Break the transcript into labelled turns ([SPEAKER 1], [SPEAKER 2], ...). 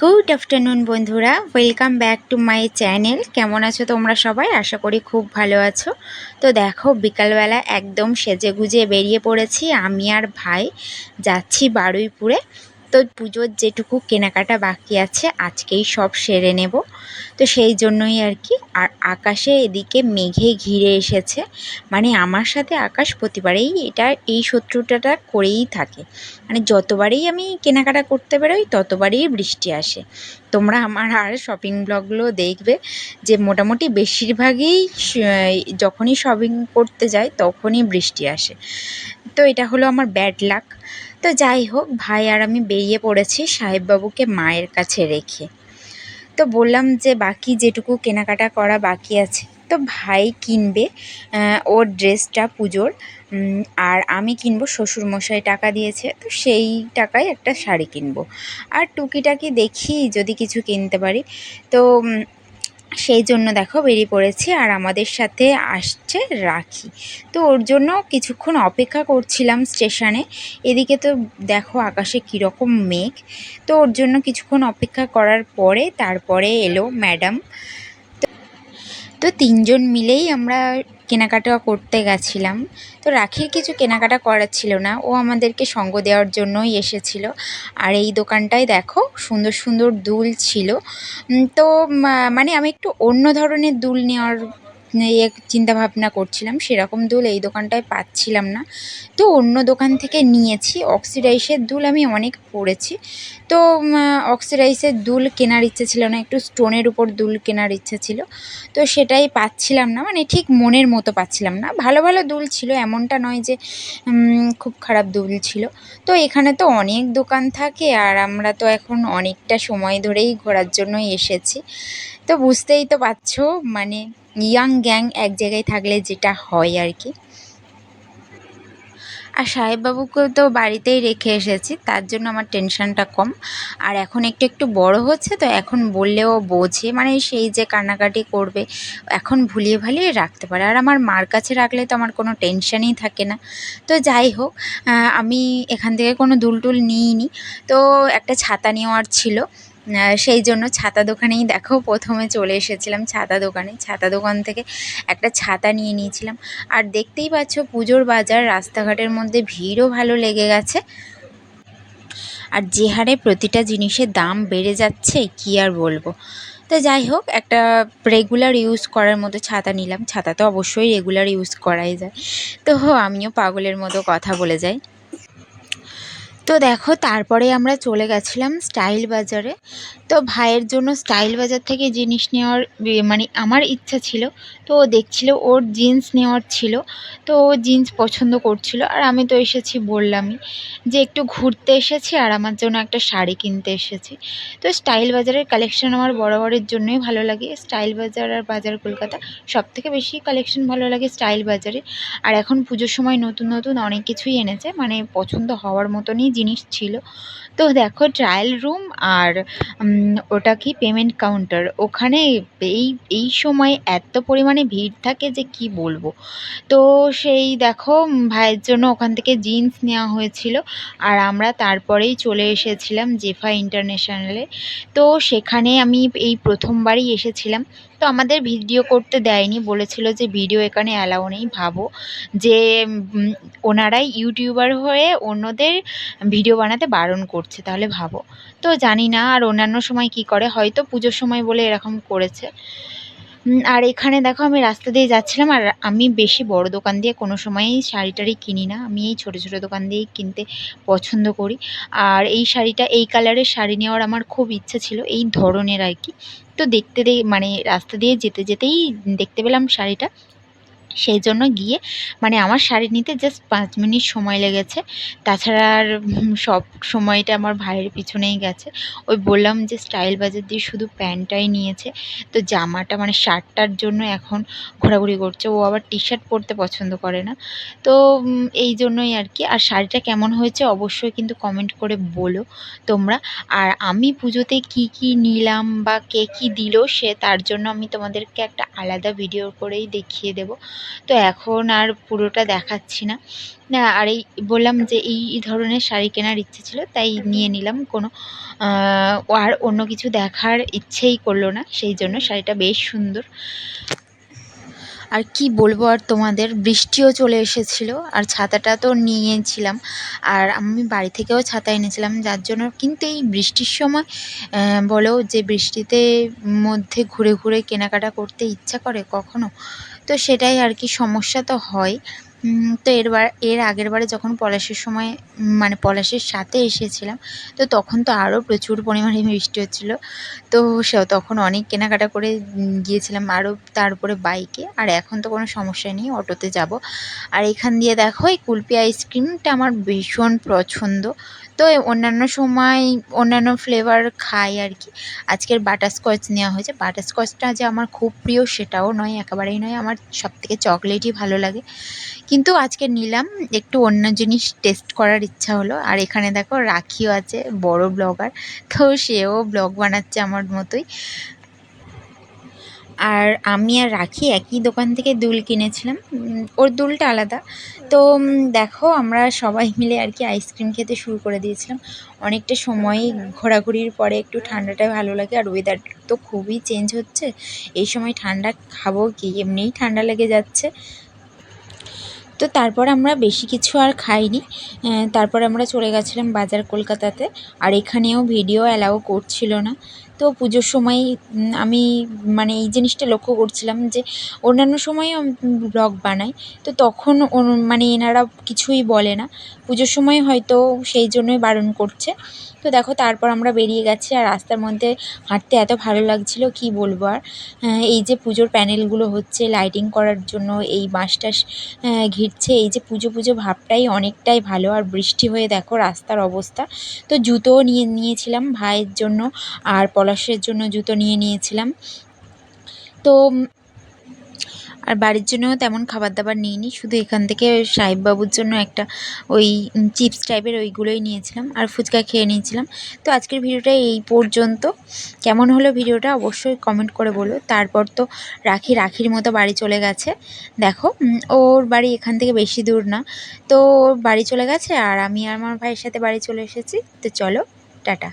[SPEAKER 1] Good afternoon বন্ধুরা। Welcome back to my channel কেমন আছো তোমরা সবাই? আশা করি খুব ভালো আছো। তো দেখো, বিকালবেলা একদম সেজে গুজে বেরিয়ে পড়েছি। আমি আর ভাই যাচ্ছি বারুইপুরে। তো পুজোর যেটুকু কেনাকাটা বাকি আছে, আজকেই সব সেরে নেব। তো সেই জন্যই আর কি, আর আকাশে এদিকে মেঘে ঘিরে এসেছে। মানে আমার সাথে আকাশ প্রতিবারেই এটা, এই শত্রুতাটা করেই থাকে। মানে যতবারই আমি কেনাকাটা করতে বেরোই, ততবারই বৃষ্টি আসে। তোমরা আমার আর শপিং ব্লগগুলো দেখবে যে মোটামুটি বেশিরভাগই যখনই শপিং করতে যাই, তখনই বৃষ্টি আসে। তো এটা হলো আমার ব্যাড লাক তো যাই হোক, ভাই আর আমি বেরিয়ে পড়েছি সাহেববাবুকে মায়ের কাছে রেখে। তো বললাম যে, বাকি যেটুকু কেনাকাটা করা বাকি আছে, তো ভাই কিনবে ওর ড্রেসটা, পুজোর। আর আমি কিনবো, শ্বশুরমশাই টাকা দিয়েছে, তো সেই টাকায় একটা শাড়ি কিনবো। আর টুকিটাকি দেখি যদি কিছু কিনতে পারি। তো সেই জন্য দেখো বেরিয়ে পড়েছি আর আমাদের সাথে আসছে রাখি। তো ওর জন্য কিছুক্ষণ অপেক্ষা করছিলাম স্টেশনে। এদিকে তো দেখো আকাশে কীরকম মেঘ। তো ওর জন্য কিছুক্ষণ অপেক্ষা করার পরে তারপরে এলো ম্যাডাম। তো তিনজন মিলেই আমরা কেনাকাটা করতে গেছিলাম। তো রাখির কিছু কেনাকাটা করার ছিল না। ও আমাদেরকে সঙ্গ দেওয়ার জন্যই এসেছিল। আর এই দোকানটায় দেখো, সুন্দর সুন্দর দুল ছিল। তো মানে আমি একটু অন্য ধরনের দুল নেওয়ার ইয়ে চিন্তা ভাবনা করছিলাম, সেরকম দুল এই দোকানটায় পাচ্ছিলাম না। তো অন্য দোকান থেকে নিয়েছি, অক্সিডাইসের দুল আমি অনেক পরেছি তো অক্সিডাইসের দুল কেনার ইচ্ছে ছিল না, একটু স্টোনের উপর দুল কেনার ইচ্ছে ছিল। তো সেটাই পাচ্ছিলাম না মানে ঠিক মনের মতো পাচ্ছিলাম না। ভালো ভালো দুল ছিল, এমনটা নয় যে খুব খারাপ দুল ছিল। তো এখানে তো অনেক দোকান থাকে, আর আমরা তো এখন অনেকটা সময় ধরেই ঘোরার জন্যই এসেছি। তো বুঝতেই তো পারছ মানে ইয়াং গ্যাং এক জায়গায় থাকলে যেটা হয় আর কি। আর সাহেববাবুকেও তো বাড়িতেই রেখে এসেছি, তার জন্য আমার টেনশনটা কম। আর এখন একটু একটু বড় হচ্ছে তো এখন বললেও বোঝে মানে সেই যে কান্নাকাটি করবে, এখন ভুলিয়ে ভালিয়ে রাখতে পারে। আর আমার মার কাছে রাখলে তো আমার কোনো টেনশনই থাকে না। তো যাই হোক আমি এখান থেকে কোনো দুল টুল নিইনি। তো একটা ছাতা নেওয়ার ছিল সেই জন্য ছাতা দোকানেই দেখো প্রথমে চলে এসেছিলাম ছাতা দোকানে। ছাতা দোকান থেকে একটা ছাতা নিয়ে নিয়েছিলাম। আর দেখতেই পাচ্ছ পুজোর বাজার, রাস্তাঘাটের মধ্যে ভিড়ও ভালো লেগে গেছে। আর যে হারে প্রতিটা জিনিসের দাম বেড়ে যাচ্ছে, কি আর বলব। তো যাই হোক, একটা রেগুলার ইউজ করার মতো ছাতা নিলাম। ছাতা তো অবশ্যই রেগুলার ইউজ করাই যায়। তো আমিও পাগলের মতো কথা বলে যাই। তো দেখো, তারপরে আমরা চলে গেছিলাম স্টাইল বাজারে। তো ভাইয়ের জন্য স্টাইল বাজার থেকে জিনিস নেওয়ার মানে আমার ইচ্ছা ছিল। তো ও দেখছিল, ওর জিন্স নেওয়ার ছিল। তো ও জিন্স পছন্দ করছিল। আর আমি তো এসেছি বললামই যে একটু ঘুরতে এসেছি আর আমার জন্য একটা শাড়ি কিনতে এসেছি। তো স্টাইল বাজারের কালেকশন আমার বরাবরের জন্যই ভালো লাগে। স্টাইল বাজার আর বাজার কলকাতা সব থেকে বেশি কালেকশন ভালো লাগে স্টাইল বাজারে। আর এখন পুজোর সময় নতুন নতুন অনেক কিছুই এনেছে। মানে পছন্দ হওয়ার মতনই জিনিস ছিল। তো দেখো ট্রায়াল রুম আর ওটা কি পেমেন্ট কাউন্টার ওখানে এই এই সময় এত পরিমাণে ভিড় থাকে যে কি বলব। তো সেই দেখো ভাইয়ের জন্য ওখান থেকে জিন্স নেওয়া হয়েছিল। আর আমরা তারপরেই চলে এসেছিলাম জেফা ইন্টারন্যাশনালে তো সেখানে আমি এই প্রথমবারই এসেছিলাম। তো আমাদের ভিডিও করতে দেয়নি, বলেছিল যে ভিডিও এখানে অ্যালাউ নেই, ভাবো যে ওনারাই ইউটিউবার হয়ে অন্যদের ভিডিও বানাতে বারণ করছে, তাহলে ভাবো। তো জানি না আর অন্যান্য সময় কি করে, হয়তো পুজোর সময় বলে এরকম করেছে। আর এখানে দেখো আমি রাস্তা দিয়ে যাচ্ছিলাম, আর আমি বেশি বড় দোকান দিয়ে কোনো সময়ই শাড়ি টাড়ি কিনি না। আমি এই ছোটো ছোটো দোকান দিয়েই কিনতে পছন্দ করি। আর এই শাড়িটা, এই কালারের শাড়ি নেওয়ার আমার খুব ইচ্ছে ছিল, এই ধরনের আর কি। তো দেখতে মানে রাস্তা দিয়ে যেতে, যেতেই দেখতে পেলাম শাড়িটা। সেই জন্য গিয়ে মানে আমার শাড়ি নিতে জাস্ট পাঁচ মিনিট সময় লেগেছে। তাছাড়া আর সব সময়টা আমার ভাইয়ের পিছনেই গেছে। ওই বললাম যে স্টাইল বাজার দিয়ে শুধু প্যান্টটাই নিয়েছে। তো জামাটা মানে শার্টটার জন্য এখন ঘোরাঘুরি করছে। ও আবার টি শার্ট পরতে পছন্দ করে না। তো এই জন্যই আর কি। আর শাড়িটা কেমন হয়েছে অবশ্যই কিন্তু কমেন্ট করে বলো তোমরা। আর আমি পুজোতে কি কি নিলাম বা কে কী দিল সে তার জন্য আমি তোমাদেরকে একটা আলাদা ভিডিও করেই দেখিয়ে দেবো। তো এখন আর পুরোটা দেখাচ্ছি না। না, আর এই বললাম যে এই ধরনের শাড়ি কেনার ইচ্ছে ছিল, তাই নিয়ে নিলাম কোনো আর অন্য কিছু দেখার ইচ্ছেই করল না, সেই জন্য শাড়িটা বেশ সুন্দর। আর কি বলব, আর তোমাদের বৃষ্টিও চলে এসেছিল, আর ছাতাটা তো নিয়েছিলাম, আর আমি বাড়ি থেকেও ছাতা এনেছিলাম, যার জন্য কিন্তু এই বৃষ্টির সময় বলো যে বৃষ্টিতে মধ্যে ঘুরে ঘুরে কেনাকাটা করতে ইচ্ছা করে, কখনো? তো সেটাই আর কি সমস্যা তো হয়। তো এরবার, এর আগের বারে যখন পলাশের সময় মানে পলাশের সাথে এসেছিলাম, তো তখন তো আরও প্রচুর পরিমাণে বৃষ্টি হচ্ছিল। তো সে, তখন অনেক কেনাকাটা করে গিয়েছিলাম আরও তারপরে বাইকে আর এখন তো কোনো সমস্যা নেই, অটোতে যাব। আর এখান দিয়ে দেখো, এই কুলপি আইসক্রিমটা আমার ভীষণ পছন্দ। তো অন্যান্য সময় অন্যান্য ফ্লেভার খাই আর কি। আজকের বাটারস্কচ নেওয়া হয়েছে। বাটারস্কচটা যে আমার খুব প্রিয়, সেটাও নয়, একেবারেই নয়। আমার সবথেকে চকলেটই ভালো লাগে। কিন্তু আজকে নিলাম, একটু অন্য জিনিস টেস্ট করার ইচ্ছা হলো। আর এখানে দেখো রাখিও আছে, বড় ব্লগার তো সেও ব্লগ বানাচ্ছে আমার মতোই। আর আমি আর রাখি একই দোকান থেকে দুল কিনেছিলাম। ওর দুলটা আলাদা। তো দেখো আমরা সবাই মিলে আর কি আইসক্রিম খেতে শুরু করে দিয়েছিলাম। অনেকটা সময় ঘোরাঘুরির পরে একটু ঠান্ডাটা ভালো লাগে আর ওয়েদার তো খুবই চেঞ্জ হচ্ছে। এই সময় ঠান্ডা খাব কি? এমনিই ঠান্ডা লেগে যাচ্ছে। তো তারপর আমরা বেশি কিছু আর খাইনি। তারপর আমরা চলে গেছিলাম বাজার কলকাতাতে। আর এখানেও ভিডিও অ্যালাউ করছিল না। তো পুজোর সময় আমি মানে এই জিনিসটা লক্ষ্য করছিলাম যে অন্যান্য সময়েও ব্লগ বানাই, তো তখন মানে এনারা কিছুই বলে না। পুজোর সময় হয়তো সেই জন্যই বারণ করছে। তো দেখো তারপর আমরা বেরিয়ে গেছি আর রাস্তার মধ্যে হাঁটতে এত ভালো লাগছিল, কি বলব আর? এই যে পুজোর প্যানেলগুলো হচ্ছে লাইটিং করার জন্য, এই বাঁশ টাস ঘিরছে, এই যে পুজো পুজো ভাবটাই অনেকটাই ভালো আর বৃষ্টি হয়ে দেখো রাস্তার অবস্থা। তো জুতোও নিয়ে, নিয়েছিলাম ভাইয়ের জন্য, আর পলাশের জন্য জুতো নিয়ে নিয়েছিলাম। তো আর বাড়ির জন্যও তেমন খাবার দাবার নিইনি। শুধু এখান থেকে সাহেববাবুর জন্য একটা ওই চিপস টাইপের ওইগুলোই নিয়েছিলাম আর ফুচকা খেয়ে নিয়েছিলাম। তো আজকের ভিডিওটা এই পর্যন্ত। কেমন হলো ভিডিওটা অবশ্যই কমেন্ট করে বলো। তারপর তো রাখি, রাখির মতো বাড়ি চলে গেছে। দেখো ওর বাড়ি এখান থেকে বেশি দূর না। তো বাড়ি চলে গেছে আর আমি আর আমার ভাইয়ের সাথে বাড়ি চলে এসেছি। তো চলো, টাটা।